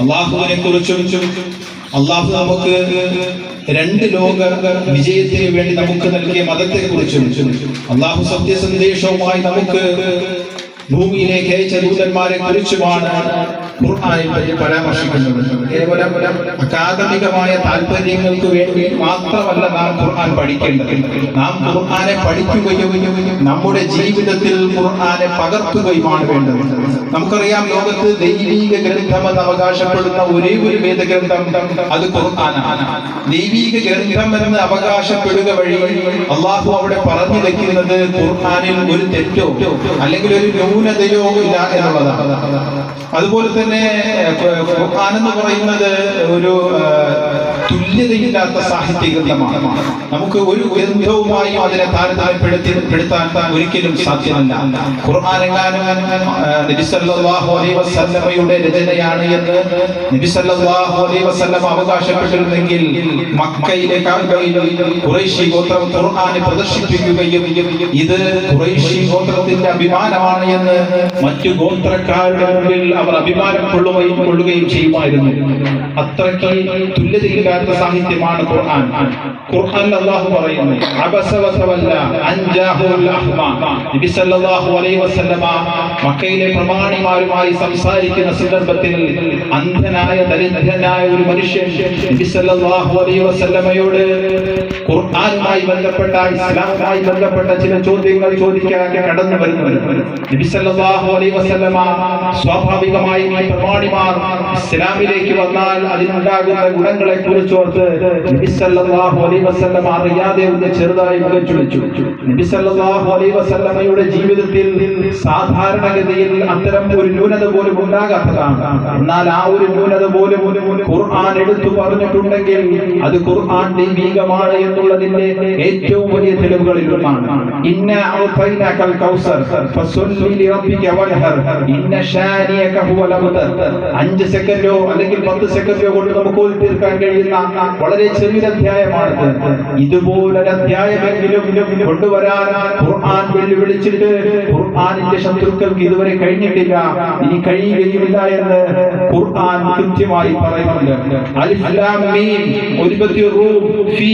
അള്ളാഹുവിനെ കുറിച്ചും അള്ളാഹു നമുക്ക് രണ്ട് ലോക വിജയത്തിന് വേണ്ടി നമുക്ക് നൽകിയ മതത്തെ കുറിച്ചും അള്ളാഹു സത്യസന്ദേശവുമായി നമുക്ക് ഭൂമിയിലേക്ക് അയച്ച ദൂതന്മാരെ കുറിച്ചുമാണ് ഖുർആനിൽ പരാമർശിക്കുന്നത്. കേവലം അക്കാദമികമായ താല്പര്യങ്ങൾക്ക് വേണ്ടി മാത്രമല്ല നാം ഖുർആൻ പഠിക്കേണ്ടത്. നാം ഖുർആനെ പഠിക്കുകയും നമ്മുടെ ജീവിതത്തിൽ ഖുർആനെ പകർത്തുകയുമാണ് വേണ്ടത്. നമുക്കറിയാം ലോകത്ത് ദൈവീക ഗ്രന്ഥമെന്ന് അവകാശപ്പെടുന്ന ഒരേ ഒരു വേദഗ്രന്ഥം അത് ഖുർആനാണ്. ദൈവീക ഗ്രന്ഥം എന്ന് അവകാശപ്പെടുക വഴി അള്ളാഹു അവിടെ പറഞ്ഞു വെക്കുന്നത് ഖുർആനിൽ ഒരു തെറ്റോ അല്ലെങ്കിൽ ഒരു ന്യൂനതയോ ഇല്ല എന്നുള്ളതാണ്. അതുപോലെ തന്നെ എന്ന് പറയുന്നത് ഒരു തുല്യതയില്ലാത്ത സാഹിത്യ ഗ്രന്ഥമാണ്. നമുക്ക് ഒരു ഗ്രന്ഥവുമായും അതിനെ താരതമ്യപ്പെടുത്തി പെടുത്താൻ ഒരിക്കലും സാധ്യമല്ല. വസല്ലമയുടെ രചനയാണ് എന്ന് നബി സല്ലല്ലാഹു അലൈഹി വസല്ലമ അവകാശപ്പെട്ടിരുന്നെങ്കിൽ മക്കയിലെ ഖുറൈശി ഗോത്രം ഖുർആാനെ പ്രദർശിപ്പിക്കുകയും ഇത് ഖുറൈശി ഗോത്രത്തിന്റെ അഭിമാനമാണ് എന്ന് മറ്റു ഗോത്രക്കാരുടെ മുമ്പിൽ അവർ അഭിമാനം കൊള്ളുകയും കൊള്ളുകയും ചെയ്യുമായിരുന്നു. അത്രയ്ക്ക് തുല്യതയില്ലാത്ത സാഹിത്യമാണ് ഖുർആൻ. ഖുർആൻ പറയുന്നു മക്കയിലെ പ്രമാണിമാരുമായി സംസാരിക്കുന്ന സന്ദർഭത്തിൽ അന്ധനായ ദരിദ്രനായ ഒരു മനുഷ്യൻ വസല്ലമയോട് ഖുർആനുമായി ബന്ധപ്പെട്ട ഇസ്ലാമുമായി ബന്ധപ്പെട്ട ചില ചോദ്യങ്ങൾ ചോദിക്കാൻ കടന്നു വരുന്നു സ്വാഭാവികമായും ഈ പ്രമാണിമാർ ഇസ്ലാമിലേക്ക് വന്നാൽ അതിനുണ്ടാകുന്ന ഗുണങ്ങളെ കുറിച്ച് ഓർത്ത് അറിയാതെ ഒന്ന് ചെറുതായി മുഖച്ചുളിച്ചു ജീവിതത്തിൽ സാധാരണഗതിയിൽ അത്തരം ഒരു ന്യൂനത പോലും ഉണ്ടാകാത്തതാണ്. എന്നാൽ ആ ഒരു ന്യൂനത പോലും ഖുർആൻ എടുത്തു പറഞ്ഞിട്ടുണ്ടെങ്കിൽ അത് ഖുർആൻ ദൈവികമാണ് എന്നുള്ളതിന്റെ ഏറ്റവും വലിയ തെളിവുകളിൽ ഒന്നാണ് ഇന്ന ഔതൈനകൽ അഞ്ച് സെക്കൻഡോ അല്ലെങ്കിൽ പത്ത് സെക്കൻഡോ കൊണ്ട് നമുക്ക് ഓതി തീർക്കാൻ കഴിയുന്ന വളരെ ചെറിയ അധ്യായമാണ് ഇതുപോലൊരു അധ്യായമെങ്കിലും കൊണ്ടുവരാൻ ഖുർആൻ വെല്ലുവിളിച്ചിട്ട് ഖുർആനിന്റെ ശത്രുക്കൾക്ക് ഇതുവരെ കഴിഞ്ഞിട്ടില്ല. ഇനി കഴിയുകയുമില്ല എന്ന് ഖുർആൻ കൃത്യമായി പറയുന്നുണ്ട്. റൂം ഫീ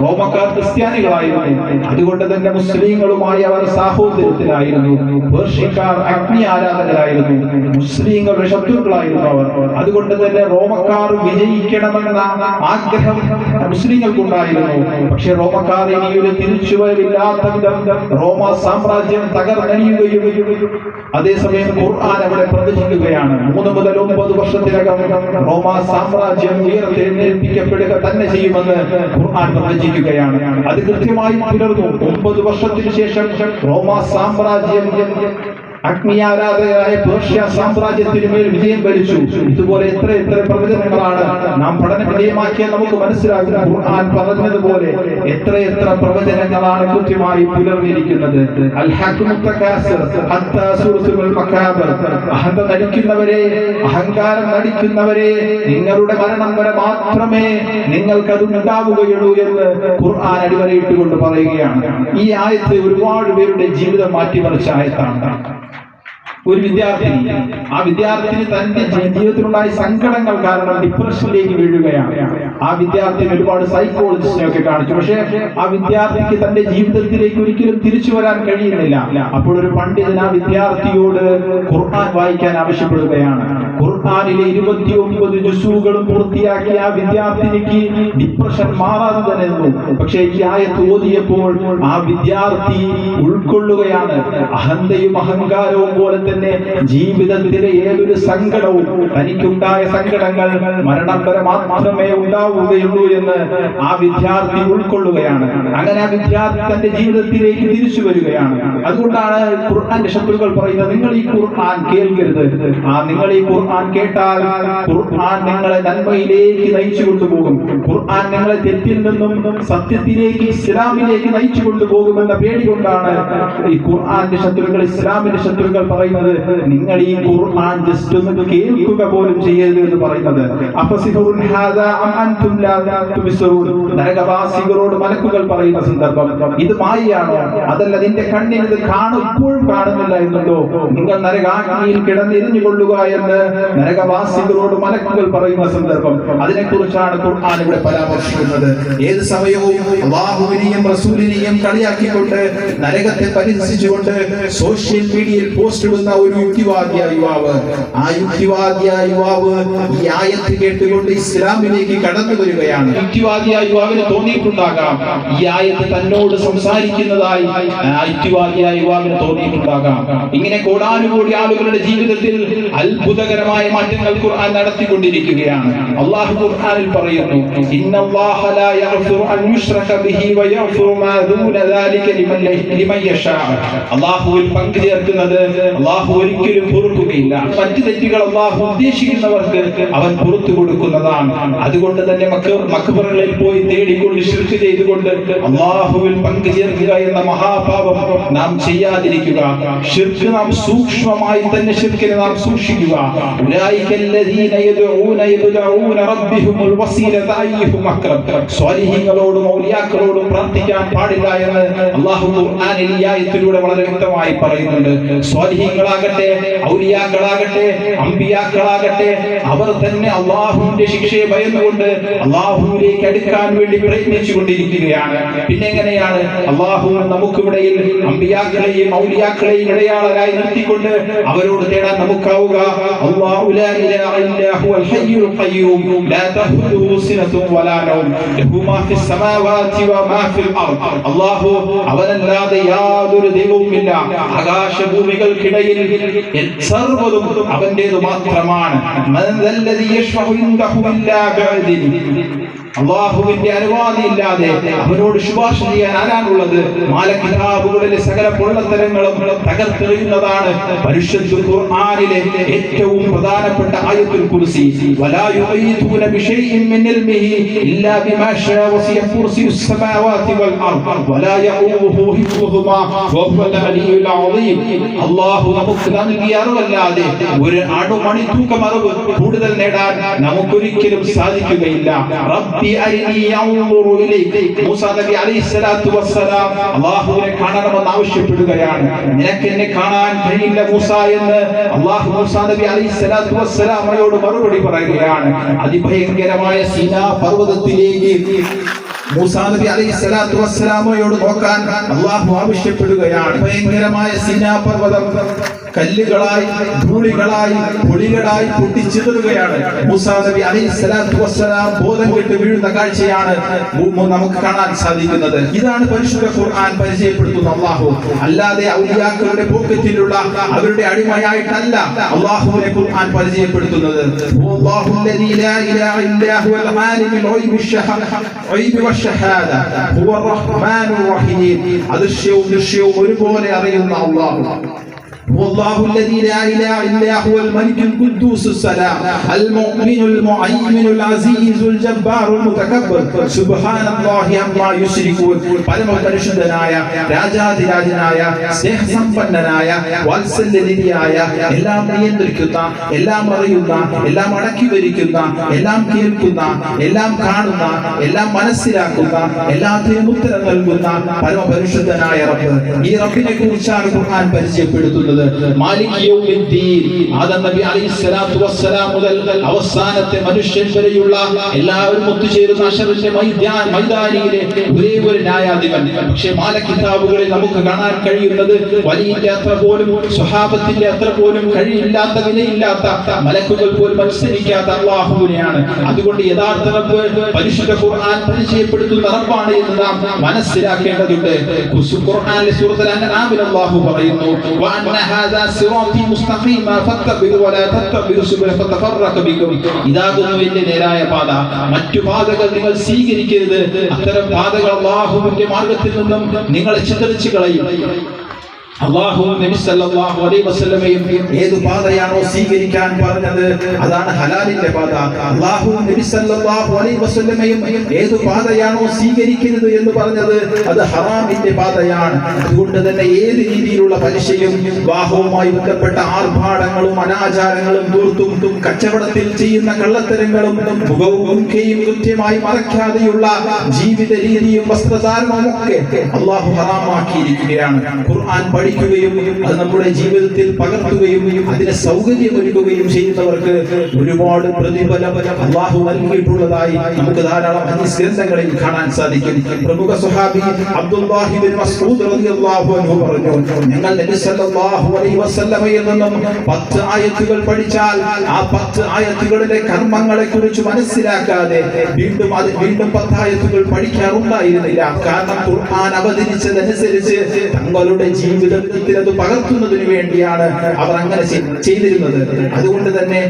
റോമക്കാർ ക്രിസ്ത്യാനികളായിരുന്നു. അതുകൊണ്ട് തന്നെ മുസ്ലിങ്ങളുമായി അവർ സാഹോദര്യത്തിലായിരുന്നു. പേർഷ്യക്കാർ അഗ്നി ആരാധകരായിരുന്നു. മുസ്ലിങ്ങളുടെ ശത്രുക്കളായിരുന്നു അവർ. അതുകൊണ്ട് തന്നെ റോമക്കാർ വിജയിക്കണമെന്ന ആഗ്രഹം മുസ്ലിങ്ങൾക്കുണ്ടായിരുന്നു. പക്ഷെ റോമക്കാർ ഇനി ഒരു തിരിച്ചുവരവില്ലാത്ത വിധം റോമ സാമ്രാജ്യം തകർന്നടിയുകയും അതേസമയം ഖുർആൻ അവിടെ പ്രവചിക്കുകയാണ്. മൂന്ന് മുതൽ ഒമ്പത് വർഷത്തിനകം റോമ സാമ്രാജ്യം ഉയർത്തെഴുന്നേൽപ്പിക്കപ്പെടുക തന്നെ ചെയ്യുമെന്ന് ഖുർആൻ പ്രവചിക്കുകയാണ്. അത് കൃത്യമായി പുലർന്നു. ഒമ്പത് വർഷത്തിന് ശേഷം റോമ സാമ്രാജ്യം yep, yep, yep, yep. അഗ്നിയാരാധകരായ പേർഷ്യ സാമ്രാജ്യത്തിന് മേൽ വിജയം ഭരിച്ചു ഇതുപോലെ എത്ര എത്ര പ്രവചനങ്ങളാണ് നാം പഠന വിജയമാക്കിയാൽ നമുക്ക് മനസ്സിലാകും. ഖുർആൻ പറഞ്ഞതുപോലെ എത്ര എത്ര പ്രവചനങ്ങളാണ് കൃത്യമായി പുലർന്നിരിക്കുന്നത്. അഹന്ത നടിക്കുന്നവരെ അഹങ്കാരം നടിക്കുന്നവരെ നിങ്ങളുടെ മരണം വരെ മാത്രമേ നിങ്ങൾക്കത് ഉണ്ടാവുകയുള്ളൂ എന്ന് ഖുർആൻ അടിവരയിട്ടുകൊണ്ട് പറയുകയാണ്. ഈ ആയത്ത് ഒരുപാട് പേരുടെ ജീവിതം മാറ്റിമറിച്ച ആയത്താണ്. ഒരു വിദ്യാർത്ഥി ആ വിദ്യാർത്ഥിനി തന്റെ ജീവിതത്തിലുണ്ടായ സങ്കടങ്ങൾ കാരണം ഡിപ്രഷനിലേക്ക് വീഴുകയാണ്. ആ വിദ്യാർത്ഥിന് ഒരുപാട് സൈക്കോളജിസ്റ്റിനെ ഒക്കെ കാണിച്ചു. പക്ഷേ ആ വിദ്യാർത്ഥിക്ക് തന്റെ ജീവിതത്തിലേക്ക് ഒരിക്കലും തിരിച്ചു വരാൻ കഴിയുന്നില്ല. അപ്പോൾ ഒരു പണ്ഡിതൻ ആ വിദ്യാർത്ഥിയോട് ഖുർആൻ വായിക്കാൻ ആവശ്യപ്പെടുകയാണ്. ഖുർആനിലെ ഇരുപത്തി ഒമ്പത് ജുസുകളും പൂർത്തിയാക്കിയ ആ വിദ്യാർത്ഥിനിക്ക് ഡിപ്രഷൻ മാറാതെ തന്നെ. നിന്നു പക്ഷേ ഈ ആ വിദ്യാർത്ഥി ഉൾക്കൊള്ളുകയാണ്. അഹന്തയും അഹങ്കാരവും പോലെ തന്നെ ജീവിതത്തിലെ ഏതൊരു സങ്കടവും തനിക്കുണ്ടായ സങ്കടങ്ങൾ മരണം വരെ മാത്രമേ ഉണ്ടാവുകയുള്ളൂ എന്ന് ആ വിദ്യാർത്ഥി ഉൾക്കൊള്ളുകയാണ്. അങ്ങനെ ആ വിദ്യാർത്ഥി തന്റെ ജീവിതത്തിലേക്ക് തിരിച്ചു വരികയാണ്. അതുകൊണ്ടാണ് ഖുർആന്റെ ശത്രുക്കൾ പറയുന്നത് നിങ്ങൾ ഈ ഖുർആൻ കേൾക്കരുത്. ആ നിങ്ങൾ ഈ ഖുർആൻ കേട്ടാൽ ഖുർആൻ നിങ്ങളെ നന്മയിലേക്ക് നയിച്ചു കൊണ്ടുപോകും. ഖുർആൻ നിങ്ങളെ തെറ്റിൽ നിന്നും സത്യത്തിലേക്ക് ഇസ്ലാമിലേക്ക് നയിച്ചു കൊണ്ടുപോകുമെന്ന പേടി കൊണ്ടാണ് ഈ ഖുർആന്റെ ശത്രുക്കൾ ഇസ്ലാമിന്റെ ശത്രുക്കൾ പറയുന്നത്. നിങ്ങൾ ഈ ഖുർആൻ ജസ്റ്റ് ഒന്ന് കേൾക്കുക പോലും ചെയ്യരുത് എന്ന് പറയുന്നത്. നരകവാസികളോട് മലക്കുകൾ പറയുന്ന സന്ദർഭം. ഇത് മായയാണോ. അതല്ല നിന്റെ കണ്ണിന് ഇത് കാണും ഇപ്പോഴും കാണുന്നില്ല എന്നുണ്ടോ? നിങ്ങൾ നരകാഗ്നിയിൽ കിടന്നിരിഞ്ഞു കൊള്ളുക എന്ന് നരകവാസികളോട് മലക്കുകൾ പറയുന്ന സന്ദർഭം. അതിനെക്കുറിച്ചാണ് ഖുർആൻ ഇവിടെ പരാമർശിക്കുന്നത്. ഏത് സമയവും റസൂലിനെയും കളിയാക്കിക്കൊണ്ട് നരകത്തെ പരിഹസിച്ചുകൊണ്ട് സോഷ്യൽ മീഡിയയിൽ പോസ്റ്റ് ഇടുന്ന ഒരു യുക്തിവാദിയ യുവാവ്. ആ യുക്തിവാദിയ യുവാവ് ഈ ആയത്ത് കേട്ടുകൊണ്ട് ഇസ്ലാമിലേക്ക് കടന്നു വരികയാണ്. യുക്തിവാദിയ യുവാവിന് തോന്നിയിട്ടുണ്ടാകാം. ഈ ആയത്ത് തന്നോട് സംസാരിക്കുന്നതായി യുക്തിവാദിയ യുവാവിന് തോന്നിയിട്ടുണ്ടാകാം. ഇങ്ങനെ കോടാനുകോടി ആളുകളുടെ ജീവിതത്തിൽ അത്ഭുതകരമായ മാറ്റങ്ങൾ ഖുർആൻ നടത്തിക്കൊണ്ടിരിക്കുകയാണ്. അള്ളാഹു ഖുർആനിൽ പറയുന്നു ഇന്നല്ലാഹ ലാ യഗ്ഫിറു അൻ യുശ്റക ബിഹി വ യഗ്ഫിറു മാ ദൂന ദാലിക ലിമൻ ലിമൻ യശാ. അള്ളാഹുവിൽ പങ്കു ചേർക്കുന്നത് അള്ളാഹു ഒരിക്കലും പൊറുക്കുകയില്ല. മറ്റു തെറ്റുകൾ അള്ളാഹു ഉദ്ദേശിക്കുന്നവർക്ക് അവൻ പുറത്തു കൊടുക്കുന്നതാണ്. അതുകൊണ്ട് തന്നെ മക്ക മക്കബറകളിൽ പോയി തേടിക്കൊണ്ട് ശിർക്ക് ചെയ്തുകൊണ്ട് അള്ളാഹുവിൽ പങ്കു ചേർക്കുക എന്ന മഹാപാപം നാം ചെയ്യാതിരിക്കുക. ശിർക്ക് നാം സൂക്ഷ്മമായി തന്നെ ശിർക്കിനെ നാം സൂക്ഷിക്കുക. ഉലൈക الذين يدعون يدعون ربهم الوسيلة أيهم أقرب സ്വാലിഹീങ്ങളോടും ഔലിയാക്കളോടും പ്രാർത്ഥിക്കാൻ പാടില്ല എന്ന് അള്ളാഹു ഖുർആനിൽ ഈ ആയത്തിലൂടെ വളരെ വ്യക്തമായി പറയുന്നുണ്ട് സ്വാലിഹീങ്ങളാകട്ടെ ഔലിയാക്കളാകട്ടെ അമ്പിയാക്കളാകട്ടെ അവർ തന്നെ അള്ളാഹുവിന്റെ ശിക്ഷയെ ഭയന്നുകൊണ്ട് അള്ളാഹുവിലേക്ക് അടുക്കാൻ വേണ്ടി പ്രയത്നിച്ചു കൊണ്ടിരിക്കുകയാണ് പിന്നെ എങ്ങനെയാണ് അള്ളാഹു നമുക്കിവിടയിൽ അമ്പിയാക്കളെയും ഔലിയാക്കളെയും ഇടയാളരായി നിർത്തിക്കൊണ്ട് അവരോട് തേടാൻ നമുക്കാവുക അല്ലാഹു ലാ ഇലാഹ ഇല്ലാ ഹുവൽ ഹയ്യുൽ ഖയ്യൂം ലാ തഖുദുഹു സിനത്തും വലാ നൗം ലഹു മാ ഫിസ് സമാവാതി വമാ ഫിൽ അർദ് അല്ലാഹു അവനല്ലാതെ യാതൊരു ദൈവവുമില്ല. ആകാശഭൂമികൾക്കിടയിൽ സർവതും അവന്റേത് മാത്രമാണ്. അള്ളാഹുവിന്റെ അനുവാദി ഇല്ലാതെ അവനോട് ശുപാർശ ചെയ്യാൻ ആരാണുള്ളത്? മാലക്കിതാബുകളിലെ സകല പൊള്ളത്തരങ്ങളും തകർത്തെറിയുന്നതാണ് പരിശുദ്ധ ഖുർആനിലെ ഏറ്റവും പ്രധാനപ്പെട്ട ആയത്തുൽ കുർസി. വലാ മിൻ ഇൽമിഹി വൽ വലാ അലിയുൽ അല്ലാഹു ഒരു അണുമണി തൂക്കം അറിവ് കൂടുതൽ നേടാൻ നമുക്കൊരിക്കലും സാധിക്കുകയില്ല. റബ്ബ് മൂസാ നബി അലൈഹി സ്വലാത്തു വസ്സലാം അല്ലാഹുവിനെ കാണണമെന്ന് ആവശ്യപ്പെടുകയാണ്. നിനക്ക് എന്നെ കാണാൻ കഴിയില്ല മൂസ എന്ന് അല്ലാഹു മൂസ നബി അലൈഹി സ്വലാത്തു വസ്സലാമയോട് മറുപടി പറയുകയാണ്. അതിഭയങ്കരമായ സീനാ പർവതത്തിലേക്ക് നബി നോക്കാൻ ആവശ്യപ്പെടുകയാണ്. ഭയങ്കരമായ സീനാ പർവതം. കല്ലുകളായി ധൂളികളായി പുളികളായി പൊട്ടിച്ചിതറുകയാണ് മൂസാ നബി അലൈഹി വസ്സലാം ബോധം കെട്ട് വീഴുന്ന കാഴ്ചയാണ് നമുക്ക് കാണാൻ സാധിക്കുന്നത്. ഇതാണ് പരിശുദ്ധ ഖുർആൻ പരിചയപ്പെടുത്തുന്ന അള്ളാഹു. അല്ലാതെ ഔലിയാക്കളുടെ പോക്കറ്റിലുള്ള അവരുടെ അടിമയായിട്ടല്ല അള്ളാഹുവിനെ ഖുർആൻ പരിചയപ്പെടുത്തുന്നത്. അദൃശ്യവും ദൃശ്യവും ഒരുപോലെ അറിയുന്ന അള്ളാഹു. هو الله الذي لا اله الا هو الملك القدوس السلام المؤمن المؤمن العزيز الجبار المتكبر سبحان الله عما يشركون പരമ പരിശുദ്ധനായ രാജാധിരാജനായ സ്നേഹസമ്പന്നനായ വാത്സല്യനിധിയായ എല്ലാം നിയന്ത്രിക്കുന്ന എല്ലാം അറിയുന്ന എല്ലാം അടക്കി വരിക്കുന്ന എല്ലാം കേൾക്കുന്ന എല്ലാം കാണുന്ന എല്ലാം മനസ്സിലാക്കുന്ന എല്ലാത്തിനും ഉത്തരം നൽകുന്ന പരമപരിശുദ്ധനായ റബ്ബ് ഈ റബ്ബിനെ കുറിച്ചാണ് ഖുർആൻ പരിചയപ്പെടുത്തുന്നത് ആദം നബി അവസാനത്തെ മനുഷ്യൻ വരെയുള്ള എല്ലാവരും ഒത്തുചേരുന്ന അഷറിന്റെ മൈതാനിയിലെ ഒരേ ഒരു ന്യായാധിപൻ. പക്ഷേ മാലക്കിതാബുകളിൽ നമുക്ക് കാണാൻ കഴിയുന്നത് വലിയ അത്ര പോലും സ്വഹാബത്തിന്റെ അത്ര പോലും കഴിയില്ലാത്ത വിലയില്ലാത്ത മലക്കുകൾ പോലും മത്സരിക്കാത്ത അള്ളാഹുവിനെയാണ്. അതുകൊണ്ട് യഥാർത്ഥ റബ്ബ് പരിശുദ്ധ ഖുർആൻ പരിചയപ്പെടുത്തുന്ന റബ്ബാണ് എന്ന് നാം മനസ്സിലാക്കേണ്ടതുണ്ട്. ഖുർആനിലെ സൂറത്തുൽ അൻആമിൽ അല്ലാഹു പറയുന്നു വഅന്ന ഹാദാ സിറാത്തി മുസ്തഖീമ ഫത്തബിഉ വലാ തത്തബിഉ സുബുല ഫതഫറഖ ബിക്കും ഇതാകുന്നു എന്റെ നേരായ പാത മറ്റു പാതകൾ നിങ്ങൾ സ്വീകരിക്കരുത്. അത്തരം പാതകൾ അള്ളാഹുവിന്റെ മാർഗത്തിൽ നിന്നും നിങ്ങളെ ചിതറിച്ചു കളയും. അള്ളാഹു നബി സല്ലല്ലാഹു അലൈഹി വസല്ലമയും ഏത് പാതയാണോ സ്വീകരിക്കാൻ പറഞ്ഞത് അതാണ് ഹലാലിന്റെ പാത. അള്ളാഹു നബി സല്ലല്ലാഹു അലൈഹി വസല്ലമയും ഏത് പാതയാണോ സ്വീകരിക്കരുത് എന്ന് പറഞ്ഞത് അത് ഹറാമിന്റെ പാതയാണ്. അതുകൊണ്ട് തന്നെ ഏത് രീതിയിലുള്ള പലിശയും വിവാഹവുമായി ബന്ധപ്പെട്ട ആർഭാടങ്ങളും അനാചാരങ്ങളും ദൂർത്തും കച്ചവടത്തിൽ ചെയ്യുന്ന കള്ളത്തരങ്ങളും മുഖവും കൃത്യമായി മറയ്ക്കാതെയുള്ള ജീവിത രീതിയും വസ്ത്രധാരണവും ഒക്കെ അള്ളാഹു ഹറാമാക്കിയിരിക്കുകയാണ്. ഖുർആൻ പഠി പഠിക്കുകയും അത് നമ്മുടെ ജീവിതത്തിൽ പകർത്തുകയും അതിനെ സൗകര്യമൊരുക്കുകയും ചെയ്യുന്നവർക്ക് ഒരുപാട് പ്രതിഫലം അള്ളാഹു നൽകിയിട്ടുള്ളതായി നമുക്ക് ധാരാളം ഹദീസ് ഗ്രന്ഥങ്ങളിൽ കാണാൻ സാധിക്കും. പ്രമുഖ സ്വഹാബി അബ്ദുല്ലാഹി മസ്ഊദ് റളിയല്ലാഹു അൻഹു പറഞ്ഞു ഞങ്ങൾ നബി അലൈഹി വസല്ലമയിൽ നിന്നും പത്ത് ആയത്തുകൾ പഠിച്ചാൽ ആ പത്ത് ആയത്തുകളിലെ കർമ്മങ്ങളെ കുറിച്ച് മനസ്സിലാക്കാതെ വീണ്ടും അത് വീണ്ടും പത്തായത്തുകൾ പഠിക്കാറുണ്ടായിരുന്നില്ല. കാരണം ഖുർആൻ അവതരിച്ചതനുസരിച്ച് തങ്ങളുടെ ജീവിതത്തിൽ അത് പകർത്തുന്നതിന് വേണ്ടിയാണ് അവർ അങ്ങനെ ചെയ്തിരുന്നത്. അതുകൊണ്ട് തന്നെ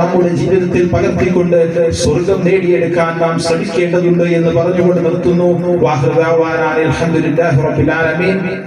നമ്മുടെ ജീവിതത്തിൽ പകർത്തിക്കൊണ്ട് സ്വർഗം നേടിയെടുക്കാൻ നാം ശ്രമിക്കേണ്ടതുണ്ട് എന്ന് പറഞ്ഞുകൊണ്ട് നിർത്തുന്നു.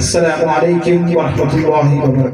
അസ്സലാമു അലൈക്കും വറഹ്മത്തുള്ളാഹി വബറകാതുഹു